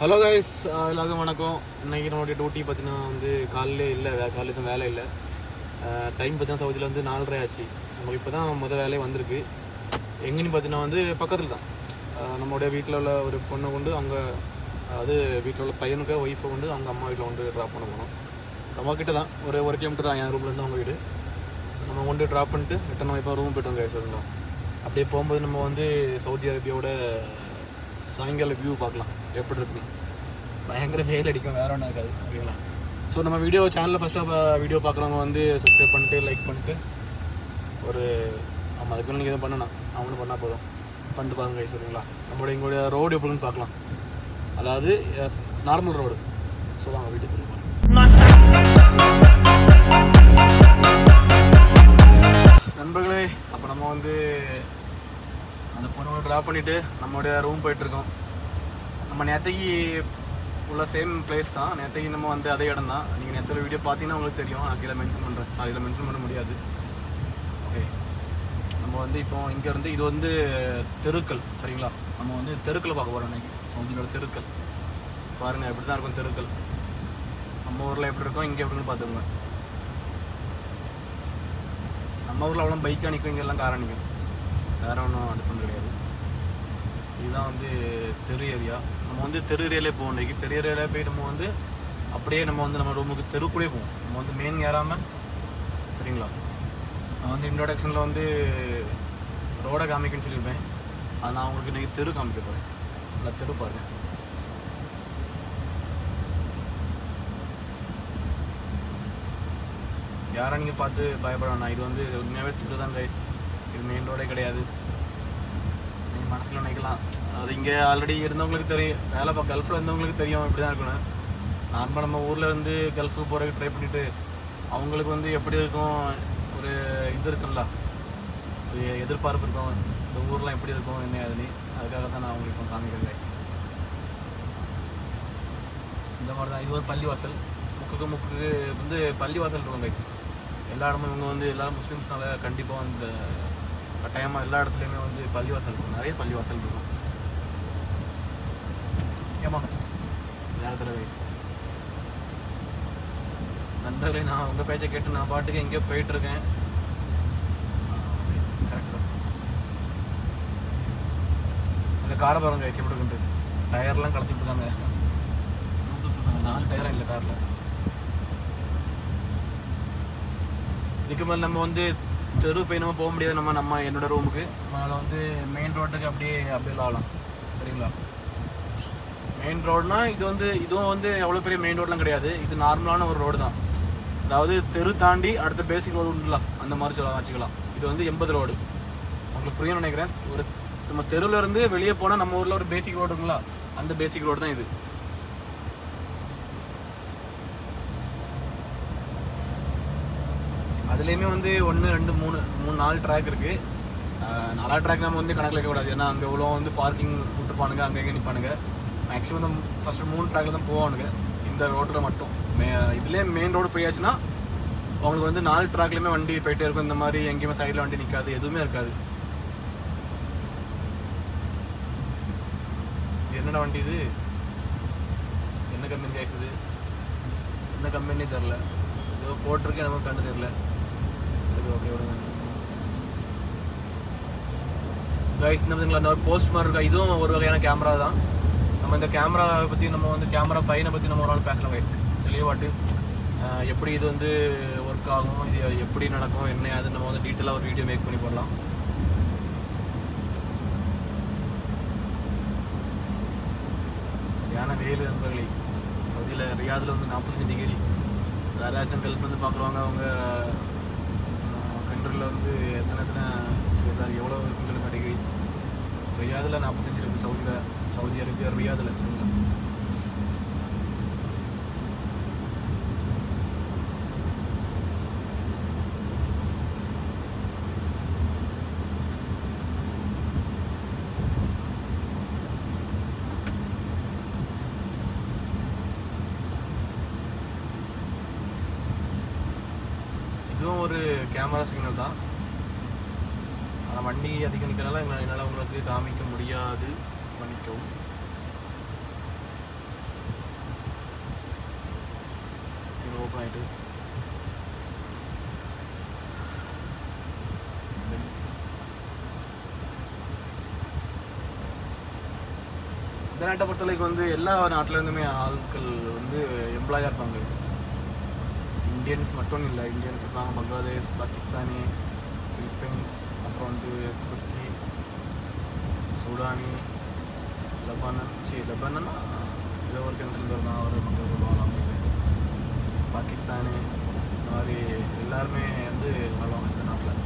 Hello guys எல்லாருக்கும் வணக்கம். இன்றைக்கி நம்மளுடைய டியூட்டி பார்த்தீங்கன்னா வந்து காலையில இல்லை வே காலையில் எதுவும் வேலை இல்லை. டைம் பார்த்தீங்கன்னா சவுதியில் வந்து நாலரை ஆச்சு. நமக்கு இப்போ தான் முதல் வேலையே வந்திருக்கு. எங்கேன்னு பார்த்தீங்கன்னா வந்து பக்கத்தில் தான். நம்மளுடைய வீட்டில் உள்ள ஒரு பொண்ணை கொண்டு அவங்க அது வீட்டில் உள்ள பையனுக்கு ஒய்ஃபை கொண்டு அவங்க அம்மா வீட்டில் கொண்டு ட்ராப் பண்ண போனோம். நம்ம கிட்ட தான் ஒரு ஒரு கிலோமீட்டர் தான் என் ரூம்லேருந்து அவங்க வீடு. ஸோ நம்ம கொண்டு ட்ராப் பண்ணிட்டு ரிட்டன் நம்ம இப்போ ரூம் போயிட்டோம் வந்து சொல்லணும் அப்படியே போகும்போது நம்ம வந்து சவுதி அரேபியாவோட சாயங்கால வியூ பார்க்கலாம். எப்படி இருக்கு பயங்கர ஃபெயில் அடிக்கும் வேற ஒன்றும் இருக்காது. ஓகேங்களா ஸோ நம்ம வீடியோ சேனலில் ஃபஸ்ட்டாக வீடியோ பார்க்குறவங்க வந்து சப்ஸ்கிரைப் பண்ணிட்டு லைக் பண்ணிட்டு ஒரு ஆமாம் அதுக்கு நீங்கள் எதுவும் பண்ணணும். அவங்களும் பண்ணால் போதும். பண்ணிட்டு பாருங்க சரிங்களா நம்மளோட எங்களுடைய ரோடு எப்படின்னு பார்க்கலாம். அதாவது நார்மல் ரோடு ஸோ வாங்க வீடியோ ட்ராப் பண்ணிவிட்டு நம்மளுடைய ரூம் போயிட்டுருக்கோம். நம்ம நேற்றுக்கு உள்ள சேம் பிளேஸ் தான். நேற்றுக்கு நம்ம வந்து அதே இடம் தான். நீங்கள் நேற்று வீடியோ பார்த்தீங்கன்னா உங்களுக்கு தெரியும். நான் கீழே மென்ஷன் பண்ணுறேன் சாரி இதில் மென்ஷன் பண்ண முடியாது. ஓகே நம்ம வந்து இப்போ இங்கே இருந்து இது வந்து தெருக்கள் சரிங்களா? நம்ம வந்து தெருக்களை பார்க்க போகிறோம் இன்னைக்கு. சவுதியோட தெருக்கள். பாருங்கள் எப்படி தான் இருக்கும் தெருக்கள். நம்ம ஊரில் எப்படி இருக்கும் இங்கே எப்படின்னு பார்த்துக்கோங்க. நம்ம ஊரில் அவ்வளோ பைக்காக நிற்கும் இங்கெல்லாம் காராக நிற்கும் வேறு ஒன்றும் டிஃப்ரெண்ட் கிடையாது இதுதான் வந்து தெரு ஏரியா நம்ம வந்து தெரு ஏரியாலே போவோம் இன்றைக்கி தெரு ஏரியாலே போய் நம்ம வந்து அப்படியே நம்ம வந்து நம்ம ரூமுக்கு தெருக்குள்ளே போவோம். நம்ம வந்து மெயின் ஏறாமல் சரிங்களா? நான் வந்து இன்ட்ரோடக்ஷனில் வந்து ரோடை காமிக்கன்னு சொல்லியிருப்பேன். அது நான் உங்களுக்கு இன்றைக்கி தெரு காமிக்க போகிறேன் நல்லா தெரு பாருங்க. யாரை நீங்கள் பார்த்து பயப்பட வேணாம். இது வந்து உண்மையாகவே தெரு தான் கைஸ் இது மெயின் ரோடே கிடையாது. மனசில் நினைக்கலாம். அது இங்கே ஆல்ரெடி இருந்தவங்களுக்கு தெரியும். வேலை இப்போ கல்ஃபில் இருந்தவங்களுக்கு தெரியும். இப்படி தான் இருக்கணும். நார்மலாக நம்ம ஊரில் இருந்து கல்ஃபுக்கு போகிறதுக்கு ட்ரை பண்ணிவிட்டு அவங்களுக்கு வந்து எப்படி இருக்கும்? ஒரு இது இருக்கும்ல. ஒரு எதிர்பார்ப்பு இருக்கும். இந்த ஊர்லாம் எப்படி இருக்கும்? என்ன அதுன்னு அதுக்காக தான் நான் அவங்களுக்கு இப்போ காமிக்கிறேன் கைஸ் இந்த மாதிரி தான் இது ஒரு பள்ளிவாசல் முக்குக்கு முக்குக்கு வந்து பள்ளிவாசல் இருக்கும் கைஸ் எல்லா இடமும் இவங்க வந்து எல்லாரும் முஸ்லீம்ஸ்னால கண்டிப்பாக இந்த கட்டாயமாக எல்லா இடத்துலையுமே வந்து பள்ளிவாசல் இருக்கும். நிறைய பள்ளிவாசல் இருக்கும். ஏமா? நேரத்தில் வயசு நண்பர்களே நான் உங்கள் பேச்சை கேட்டு நான் பாட்டுக்கு எங்கேயோ போயிட்டுருக்கேன். கரெக்ட் அந்த காரை பாருங்க கைஸ் எப்படி இருக்குன்ட்டு. டயர்லாம் கலத்திட்டு இருக்காங்க. புதுசு புதுசாக நாலு டயரும் இல்லை காரில் இதுக்கு மேலே நம்ம வந்து தெரு போய் நம்ம போக முடியாது. நம்ம நம்ம என்னோட ரூமுக்கு அதனால் வந்து மெயின் ரோட்டுக்கு அப்படியே அப்படியே ஆகலாம் சரிங்களா? மெயின் ரோடுனா இது வந்து இதுவும் வந்து எவ்வளோ பெரிய மெயின் ரோட்லாம் கிடையாது. இது நார்மலான ஒரு ரோடு தான். அதாவது தெரு தாண்டி அடுத்த பேசிக் ரோடு உண்டுல. அந்த மாதிரி சொல்லலாம் வச்சுக்கலாம். இது வந்து எண்பது ரோடு உங்களுக்கு புரியும் நினைக்கிறேன். ஒரு நம்ம தெருவில் இருந்து வெளியே போனால் நம்ம ஊரில் ஒரு பேசிக் ரோடுங்களா அந்த பேசிக் ரோடு தான் இது. அதுலேயுமே வந்து ஒன்று ரெண்டு மூணு மூணு நாலு ட்ராக் இருக்குது நாலா ட்ராக் நம்ம வந்து கணக்கில் வைக்கக்கூடாது ஏன்னா அங்கே இவ்வளோ வந்து பார்க்கிங் விட்டுப்பானுங்க அங்கே இங்கே நிற்பானுங்க மேக்ஸிமம் ஃபஸ்ட்டு மூணு ட்ராக்ல தான் போவானுங்க. இந்த ரோட்டில் மட்டும். மே இதுலேயே மெயின் ரோடு போயாச்சுன்னா அவங்களுக்கு வந்து நாலு ட்ராக்லேயுமே வண்டி போயிட்டே இருக்கும். இந்த மாதிரி எங்கேயுமே சைடில் வண்டி நிற்காது எதுவுமே இருக்காது. என்னடா வண்டி இது? என்ன கம்பெனி ஆயிடுது என்ன கம்பெனி தெரில ஏதோ போட்டிருக்கேன் நமக்கு கண்டு தெரில கைஸ் இந்த பார்த்தீங்களா இந்த ஒரு போஸ்ட் மாதிரி இருக்கா? இதுவும் ஒரு வகையான கேமரா தான். நம்ம இந்த கேமரா பற்றி நம்ம வந்து கேமரா ஃபைனை பற்றி நம்ம ஒரு நாள் பேசலாம் கைஸ் தெளிவாட்டு எப்படி இது வந்து ஒர்க் ஆகும் இது எப்படி நடக்கும் என்ன அது நம்ம வந்து டீட்டெயிலாக ஒரு வீடியோ மேக் பண்ணி போடலாம். சரியான வெயில் நண்பர்களே. சவுதியில் ரியாதில் வந்து நாற்பத்தஞ்சு டிகிரி வேறு ஏதாச்சும் கல்ஃப் வந்து பார்க்குறவங்க அவங்க கண்ட்ரியில் வந்து எத்தனை எத்தனை சரி சார் எவ்வளோ இருக்குன்னு டிகிரி ரியாதில் நாற்பத்தஞ்சு இருக்குது. சவுதியில் சவுதி அரேபியா ரியாதில் சரிங்களா இதுவும் ஒரு கேமரா சிக்னல் தான். ஆனால் வண்டி அதிகம் நிற்கிறனால என்னால் உங்களுக்கு காமிக்க முடியாது. மன்னிக்கவும். சரி ஓப்பன் ஆகிட்டு இந்த நாட்டை பொறுத்தளவுக்கு வந்து எல்லா நாட்டிலேருந்துமே ஆட்கள் வந்து எம்ப்ளாயாக இருப்பாங்க. இந்தியன்ஸ் மட்டும் இல்லை இந்தியன்ஸ் இருக்காங்க. பங்களாதேஷ் பாகிஸ்தானி பிலிப்பைன்ஸ் அப்புறம் வந்து துர்க்கி சூடானி லெபனன். சி லெபனன்னா ஏதோ ஒரு கண்ட்ரிலேருந்து இருந்தால் ஒரு மக்கள் வருவாங்க பாகிஸ்தானி பாகிஸ்தானு இந்த மாதிரி எல்லாருமே வந்து வாழ்வாங்க இந்த நாட்டில்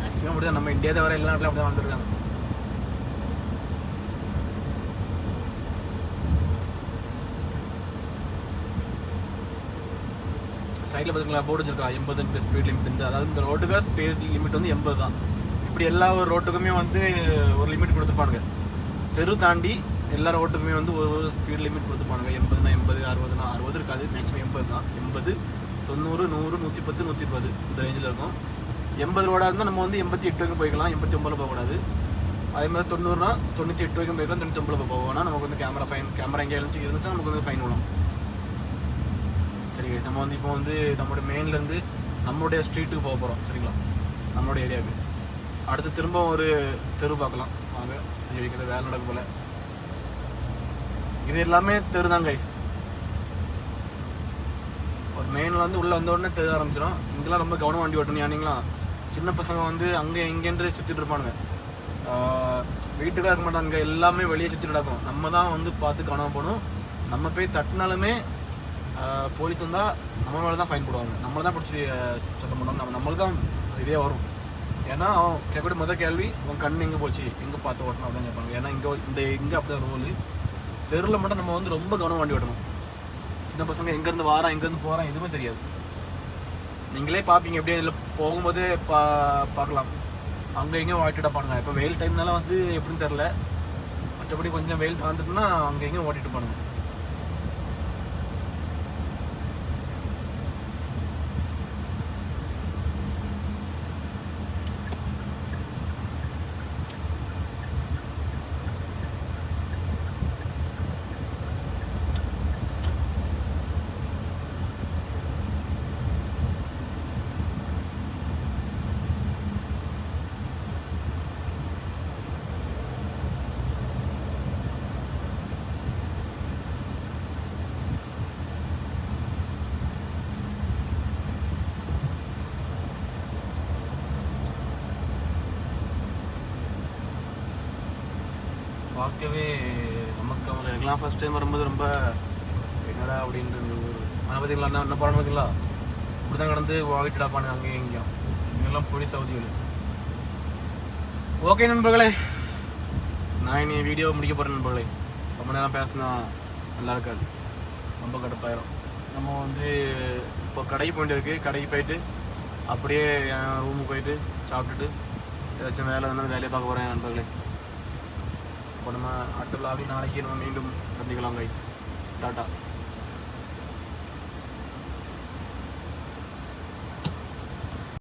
மேக்ஸிமம் அப்படி தான் நம்ம இந்தியா தவிர எல்லா நாட்டிலும் அப்படி தான் வந்துருக்காங்க. சைடில் பார்த்துக்கலாம் போர்டு வச்சிருக்கா எண்பது ஸ்பீட் லிமிட் இருந்து அதாவது இந்த ரோட்டுக்கு ஸ்பீட் லிமிட் வந்து எண்பது தான். இப்படி எல்லா ஒரு ரோட்டுக்குமே வந்து ஒரு லிமிட் கொடுத்துருப்பானுங்க. தெரு தாண்டி எல்லா ரோட்டுக்குமே வந்து ஒரு ஒரு ஸ்பீட் லிமிட் கொடுத்துருப்பானுங்க. எண்பதுனா எண்பது அறுபதுனா அறுபது இருக்காது. மேக்ஸிமம் எண்பது தான். எண்பது தொண்ணூறு நூறு நூற்றி பத்து நூற்றி இருபது இந்த ரேஞ்சில் இருக்கும். எண்பது ரோடாக இருந்தால் நம்ம வந்து எண்பத்தி எட்டு வரைக்கும் போய்க்கலாம். எண்பத்தி ஒம்பதில் போகக்கூடாது. அதே மாதிரி தொண்ணூறுனா தொண்ணூற்றி எட்டு வரைக்கும் போய்க்கலாம். தொண்ணூற்றி ஒம்பதில் போகணும். நமக்கு வந்து கேமரா ஃபைன் கேமரா எங்கே இருந்துச்சு இருந்துச்சுன்னா நமக்கு வந்து ஃபைன் விடும் சரி நம்ம வந்து இப்போ வந்து நம்மளுடைய மெயின்லேருந்து நம்மளுடைய ஸ்ட்ரீட்டுக்கு போக போகிறோம் சரிங்களா? நம்மளுடைய ஏரியாவுக்கு அடுத்து திரும்ப ஒரு தெரு பார்க்கலாம். வாங்க அங்கே இருக்கிற வேலை நடக்க போல. இது எல்லாமே தெரு தான் கைஸ் ஒரு மெயினில் வந்து உள்ளே வந்த உடனே தெரு ஆரம்பிச்சிடும் இங்கெல்லாம் ரொம்ப கவனம் வண்டி ஓட்டணும் ஏன்னீங்களா? சின்ன பசங்க வந்து அங்கே இங்கேன்று சுற்றிட்டு இருப்பானுங்க. வீட்டுக்காக இருக்க மாட்டாங்க எல்லாமே வெளியே சுற்றி நடக்கும் நம்ம தான் வந்து பார்த்து கவனம் போகணும். நம்ம போய் தட்டினாலுமே போலீஸ் வந்தால் நம்ம மேலே தான் ஃபைன் போடுவாங்க. நம்மளை தான் பிடிச்சி சத்தம் பண்ணுவாங்க நம்ம நம்மளுக்கு தான் இதே வரும். ஏன்னா அவன் கேட்கக்கூடிய முதல் கேள்வி உன் கண் எங்கே போச்சு? எங்கே பார்த்து ஓட்டணும் அப்படின்னு கேட்பாங்க. ஏன்னா இங்கே இந்த இங்கே அப்படி ரூல் தெருவில் மட்டும் நம்ம வந்து ரொம்ப கவனம் வண்டி ஓட்டணும். சின்ன பசங்க எங்கேருந்து வாரான் எங்கேருந்து போகிறான் எதுவுமே தெரியாது. நீங்களே பார்ப்பீங்க எப்படியே இதில் போகும்போதே பா பார்க்கலாம். அங்கே எங்கேயும் ஓட்டிட்டு பாருங்க. இப்போ வெயில் டைம்னால வந்து எப்படின்னு தெரில மற்றபடி கொஞ்சம் வெயில் தாழ்ந்துட்டுனா அங்கே எங்கேயும் ஓட்டிட்டு பாருங்க. பார்க்கவே நமக்கு அவங்க எனக்குலாம் ஃபர்ஸ்ட் டைம் வரும்போது ரொம்ப என்னடா அப்படின்றது ஒரு பார்த்தீங்களா என்ன என்ன பண்ண பார்த்தீங்களா இப்படி தான் கடந்து வாங்கிட்டுடாப்பானு அங்கேயும் இங்கேயும். இங்கெல்லாம் போலீஸ் அவதிகள் ஓகே நண்பர்களே நான் இனி வீடியோ முடிக்க போகிறேன் நண்பர்களே. ரொம்ப நேரம் பேசினா நல்லா இருக்காது. ரொம்ப கடுப்பாயிரும். நம்ம வந்து இப்போ கடைக்கு போயிட்டு இருக்கு. கடைக்கு போயிட்டு அப்படியே என் ரூமுக்கு போயிட்டு சாப்பிட்டுட்டு ஏதாச்சும் வேலை இருந்தாலும் வேலையை பார்க்க போகிறேன் நண்பர்களே. அப்போ நம்ம அடுத்த விழாவில் நாளைக்கு நம்ம மீண்டும் சந்திக்கலாம் கைஸ் டாட்டா.